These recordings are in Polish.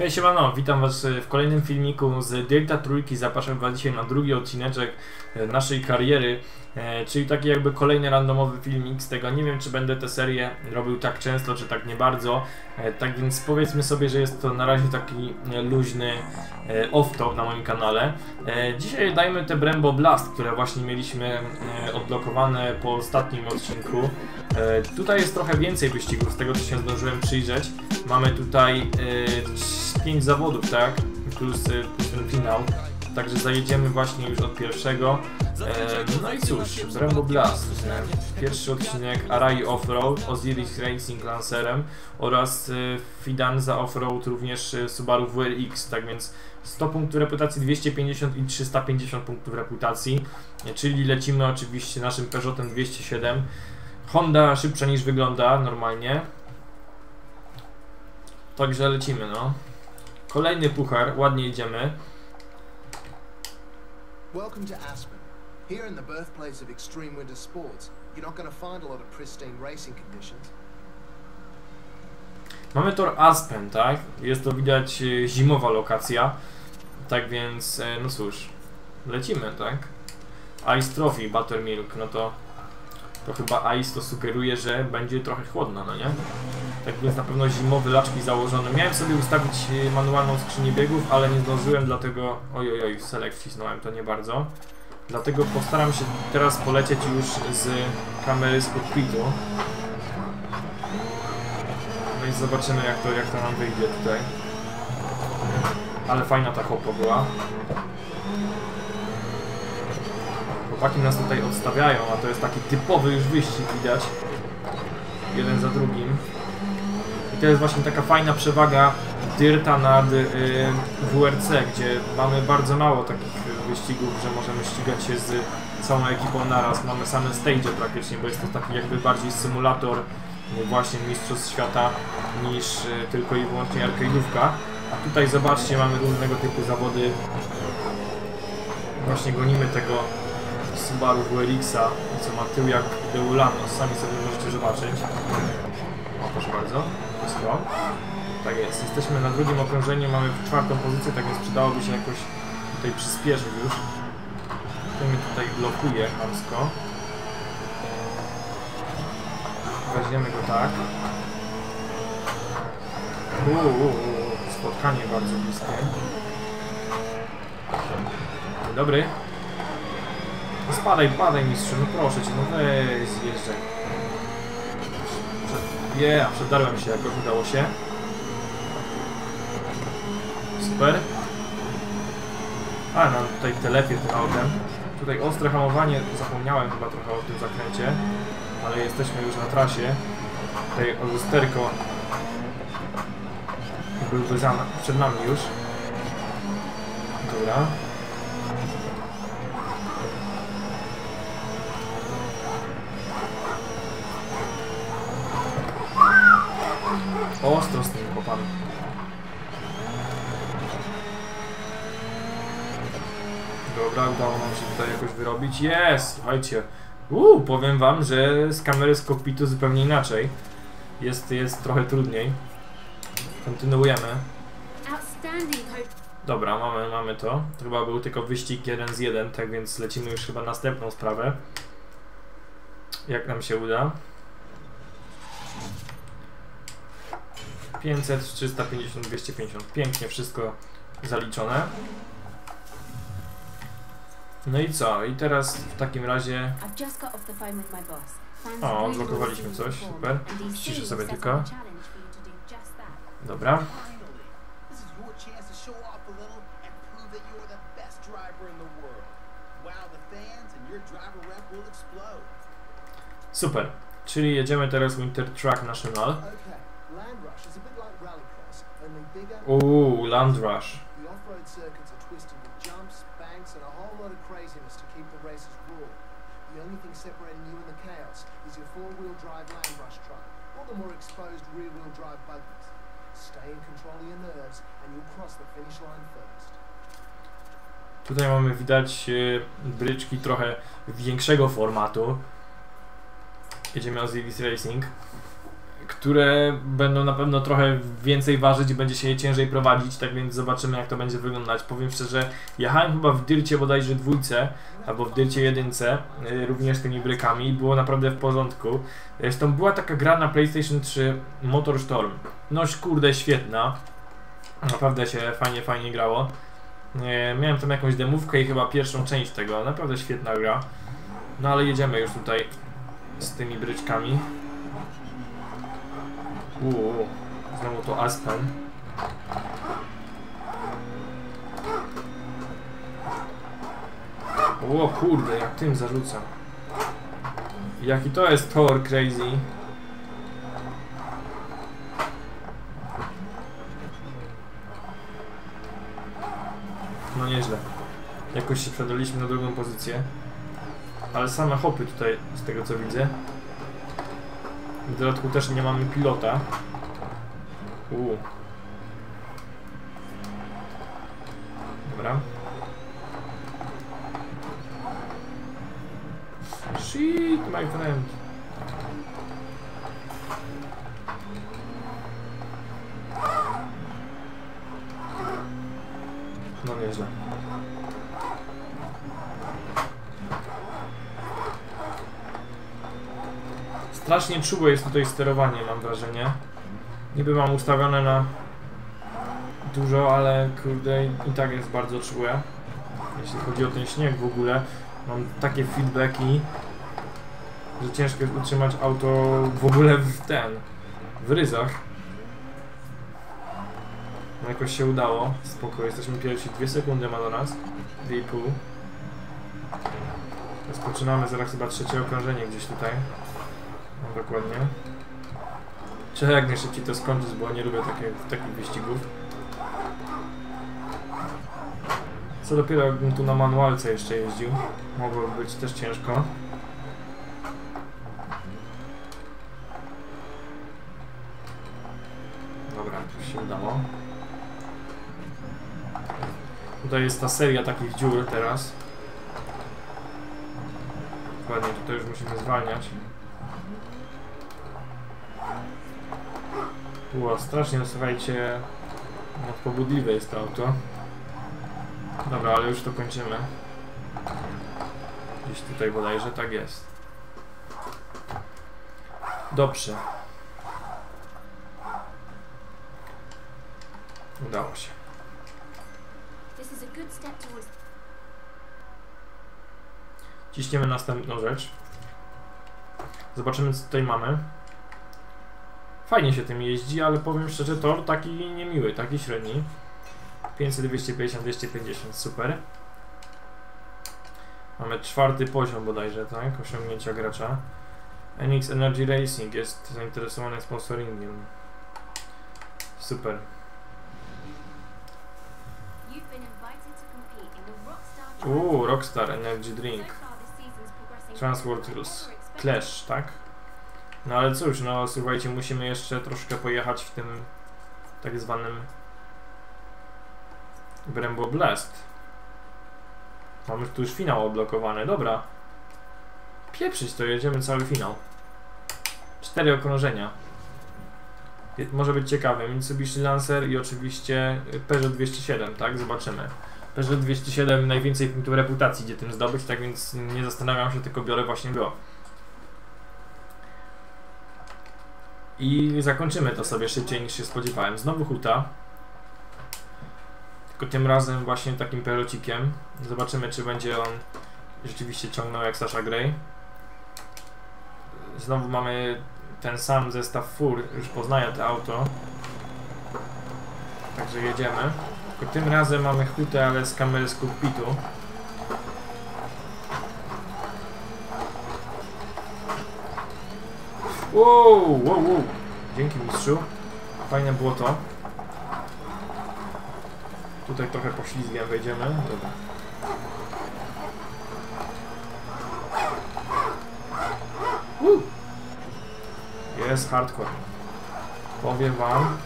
Hej siemano, witam was w kolejnym filmiku z Delta Trójki. Zapraszam was dzisiaj na drugi odcineczek e, naszej kariery, e, czyli taki jakby kolejny randomowy filmik z tego. Nie wiem czy będę tę serię robił tak często, czy tak nie bardzo. E, tak więc powiedzmy sobie, że jest to na razie taki luźny off-top na moim kanale. Dzisiaj dajmy te Brembo Blast, które właśnie mieliśmy odblokowane po ostatnim odcinku. Tutaj jest trochę więcej wyścigów, z tego co się zdążyłem przyjrzeć. Mamy tutaj 5 zawodów, tak? Plus, y, plus ten finał. Także zajedziemy właśnie już od pierwszego. E, no i cóż, Rainbow Blast. E, pierwszy odcinek Arai Offroad, Osiris Racing Lancerem oraz e, Fidanza Offroad, również e, Subaru WRX. Tak więc 100 punktów reputacji, 250 i 350 punktów reputacji. E, czyli lecimy oczywiście naszym Peugeotem 207. Honda szybsza niż wygląda normalnie. Także lecimy, no. Kolejny puchar, ładnie idziemy. Welcome to Aspen. Here in the birthplace of extreme winter sports, you're not going to find a lot of pristine racing conditions. Mamy tor Aspen, tak? Jest to widać e, zimowa lokacja. Tak więc, e, no cóż, lecimy, tak? Ice Trophy, Buttermilk, no to to chyba Ice to sugeruje, że będzie trochę chłodno, no nie? Tak więc na pewno zimowe laczki założone. Miałem sobie ustawić e, manualną skrzynię biegów, ale nie zdążyłem, dlatego... Oj, oj, select wcisnąłem, to nie bardzo. Dlatego postaram się teraz polecieć już z kamery z cockpitu. No i zobaczymy jak to, jak to nam wyjdzie tutaj. Ale fajna ta hopa była. Chłopaki nas tutaj odstawiają, a to jest taki typowy już wyścig widać. Jeden za drugim. To jest właśnie taka fajna przewaga Dyrta nad y, WRC, gdzie mamy bardzo mało takich wyścigów, że możemy ścigać się z całą ekipą naraz. Mamy same stage praktycznie, bo jest to taki jakby bardziej symulator właśnie Mistrzostw Świata niż y, tylko i wyłącznie arcade'ówka. A tutaj zobaczcie, mamy różnego typu zawody. Właśnie gonimy tego Subaru WRX-a, co ma tył jak Deulano, sami sobie możecie zobaczyć. O, proszę bardzo, wszystko. Tak jest, jesteśmy na drugim okrążeniu, mamy czwartą pozycję, tak więc przydałoby się jakoś tutaj przyspieszyć już. To mnie tutaj blokuje chamsko. Weźmiemy go tak. Uuu, spotkanie bardzo bliskie. Dobry. Spadaj, padaj mistrzu, no proszę cię, no weź zjeżdżaj. Je, yeah, przedarłem się jakoś, udało się. Super. A, nam tutaj telepie tym autem. Tutaj ostre hamowanie, zapomniałem chyba trochę o tym zakręcie, ale jesteśmy już na trasie. Tutaj lusterko byłby za, przed nami już. Dobra. Chłopami. Dobra, udało nam się tutaj jakoś wyrobić. Jest! Słuchajcie. Uuu, powiem wam, że z kamery z kokpitu zupełnie inaczej. Jest, jest trochę trudniej. Kontynuujemy. Dobra, mamy, mamy to. To chyba był tylko wyścig 1 z 1, tak więc lecimy już chyba następną sprawę. Jak nam się uda. 500, 350, 250. Pięknie wszystko zaliczone. No i co? I teraz w takim razie... O, odblokowaliśmy coś, super. Ściszę sobie tylko. Dobra. Super. Czyli jedziemy teraz Winter Track National. Uuu, Land Rush. The off-road circuits are twisted with jumps, banks, and a whole lot of craziness to keep the races raw. The only thing separating you and the chaos is your four-wheel drive Land Rush truck, or the more exposed rear-wheel drive buggies. Stay in control of your nerves, and you'll cross the finish line first. Tutaj mamy widać e, bryczki trochę większego formatu. Jedziemy o Osiris Racing które będą na pewno trochę więcej ważyć i będzie się je ciężej prowadzić, tak więc zobaczymy jak to będzie wyglądać. Powiem szczerze, jechałem chyba w Dyrcie bodajże dwójce, albo w Dyrcie jedynce, y, również tymi brykami i było naprawdę w porządku. Zresztą była taka gra na PlayStation 3 Motor Storm. Noś kurde świetna. Naprawdę się fajnie, fajnie grało. Nie, miałem tam jakąś demówkę i chyba pierwszą część tego. Naprawdę świetna gra. No ale jedziemy już tutaj z tymi bryczkami. Uuu, znowu to Aspen. O kurde, jak tym zarzucam. Jaki to jest Thor crazy. No nieźle. Jakoś się przedaliśmy na drugą pozycję. Ale same hopy tutaj, z tego co widzę. W dodatku też nie mamy pilota. Uuu. Dobra. Shit, my friend. No nieźle. Strasznie czułe jest tutaj sterowanie, mam wrażenie. Niby mam ustawione na dużo, ale kurde i tak jest bardzo czułe. Jeśli chodzi o ten śnieg w ogóle, mam takie feedbacki, że ciężko jest utrzymać auto w ogóle w ten, w ryzach. No jakoś się udało. Spoko, jesteśmy pierwsi. Dwie sekundy ma do nas. Dwie i pół. Rozpoczynamy zaraz chyba trzecie okrążenie gdzieś tutaj. Dokładnie. Trzeba jak najszybciej to skończyć, bo nie lubię takie, takich wyścigów. Co dopiero jakbym tu na manualce jeszcze jeździł. Mogłoby być też ciężko. Dobra, to się udało. Tutaj jest ta seria takich dziur teraz. Dokładnie, tutaj już musimy zwalniać. Było strasznie, no słuchajcie, nadpobudliwe jest to auto. Dobra, ale już to kończymy. Gdzieś tutaj bodajże tak jest. Dobrze. Udało się. Ciśniemy następną rzecz. Zobaczymy co tutaj mamy. Fajnie się tym jeździ, ale powiem szczerze, tor taki niemiły, taki średni. 500, 250, 250, super. Mamy czwarty poziom bodajże, tak? Osiągnięcia gracza. NX Energy Racing jest zainteresowany sponsoringiem. Super. Uuu, Rockstar Energy Drink. Transworld. Clash, tak? No ale cóż, no słuchajcie, musimy jeszcze troszkę pojechać w tym tak zwanym Brembo Blast. Mamy tu już finał odblokowany, dobra. Pieprzyć to, jedziemy cały finał. Cztery okrążenia. Może być ciekawe. Mitsubishi Lancer i oczywiście Peugeot 207, tak? Zobaczymy. Peugeot 207 najwięcej punktów reputacji idzie tym zdobyć, tak więc nie zastanawiam się, tylko biorę właśnie go. I zakończymy to sobie szybciej niż się spodziewałem. Znowu huta. Tylko tym razem właśnie takim pelocikiem. Zobaczymy czy będzie on rzeczywiście ciągnął jak Sasha Grey. Znowu mamy ten sam zestaw fur. Już poznaję to auto. Także jedziemy. Tylko tym razem mamy hutę, ale z kamery z. Wow, wow, wow. Dzięki mistrzu. Fajne było to. Tutaj trochę poślizgiem wejdziemy. Dobra. Jest hardcore. Powiem wam.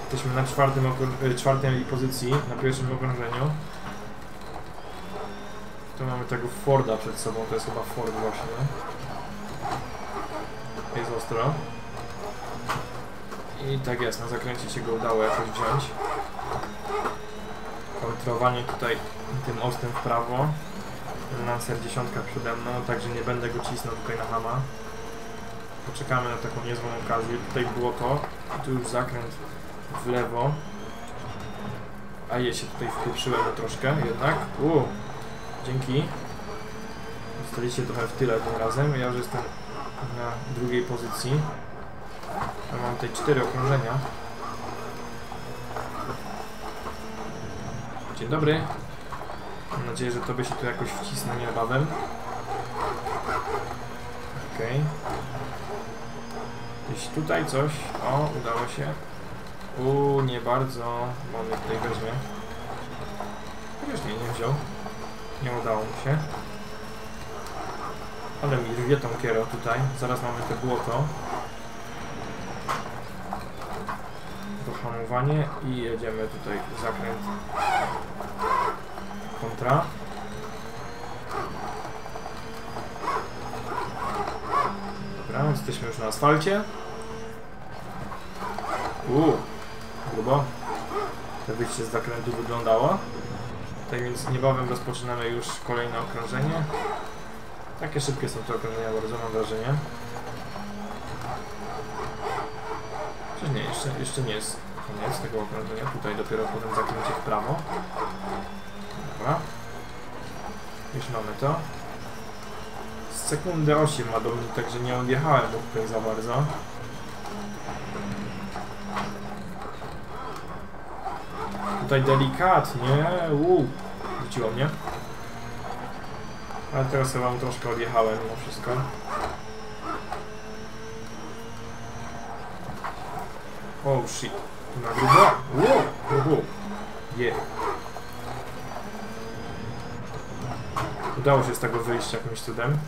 Jesteśmy na czwartym y, czwartej pozycji, na pierwszym okrążeniu. Tu mamy tego Forda przed sobą, to jest chyba Ford właśnie. Ostro. I tak jest, na zakręcie się go udało jakoś wziąć. Kontrowanie tutaj tym ostem w prawo. Lancer dziesiątka przede mną, także nie będę go cisnął tutaj na hama. Poczekamy na taką niezłą okazję. Tutaj było to, tu już zakręt w lewo. A je się tutaj wpieprzyłem troszkę jednak. U, dzięki. Zostaliście trochę w tyle tym razem. Ja już jestem na drugiej pozycji. Ja mam tutaj cztery okrążenia. Dzień dobry. Mam nadzieję, że to by się tu jakoś wcisnął niebawem. Okej. Gdzieś tutaj coś. O, udało się. Uuu, nie bardzo. Bo mnie tutaj weźmie. Chociaż nie, nie wziął. Nie udało mu się. Ale mi rwie tą kierę tutaj. Zaraz mamy te błoto. Dohamowanie i jedziemy tutaj zakręt kontra. Dobra, jesteśmy już na asfalcie. Uuu, grubo. To wyjście z zakrętu wyglądało. Tak więc niebawem rozpoczynamy już kolejne okrążenie. Takie szybkie są te okrążenia, bardzo mam wrażenie. Czy nie, jeszcze, jeszcze nie jest koniec tego okrążenia. Tutaj dopiero potem zakręcie w prawo. Dobra. Już mamy to. Z sekundę 8 ma do mnie, także nie odjechałem tutaj za bardzo. Tutaj delikatnie. Uuu, rzuciło mnie. Ale teraz chyba troszkę odjechałem mimo wszystko. Oh shit. Na grubo? Wow, grubo. Yeah. Udało się z tego wyjść jakimś cudem.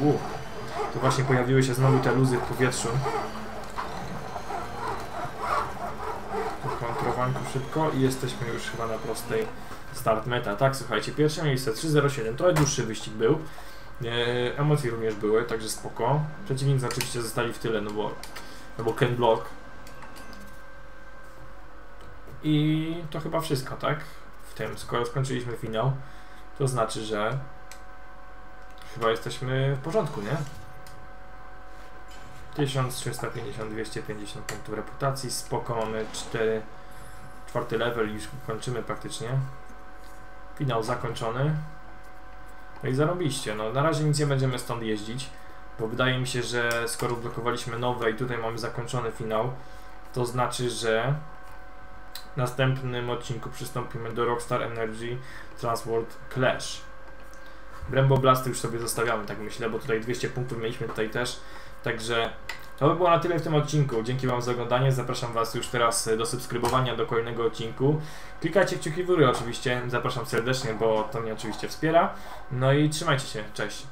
Wow. Tu właśnie pojawiły się znowu te luzy w powietrzu. Szybko i jesteśmy już chyba na prostej start meta. Tak, słuchajcie, pierwsze miejsce 3.07, to dłuższy wyścig był. E, emocje również były, także spoko. Przeciwnicy oczywiście zostali w tyle, no bo, no bo Ken Block. I to chyba wszystko, tak? W tym, skoro skończyliśmy finał, to znaczy, że chyba jesteśmy w porządku, nie? 1350, 250 punktów reputacji, spoko, mamy 4, czwarty level już kończymy praktycznie. Finał zakończony. No i zarobiście, no na razie nic nie będziemy stąd jeździć, bo wydaje mi się, że skoro blokowaliśmy nowe i tutaj mamy zakończony finał, to znaczy, że w następnym odcinku przystąpimy do Rockstar Energy Transworld Clash. Brembo Blasty już sobie zostawiamy, tak myślę, bo tutaj 200 punktów mieliśmy tutaj też. Także to by było na tyle w tym odcinku. Dzięki Wam za oglądanie. Zapraszam Was już teraz do subskrybowania do kolejnego odcinku. Klikajcie kciuki w górę oczywiście. Zapraszam serdecznie, bo to mnie oczywiście wspiera. No i trzymajcie się. Cześć.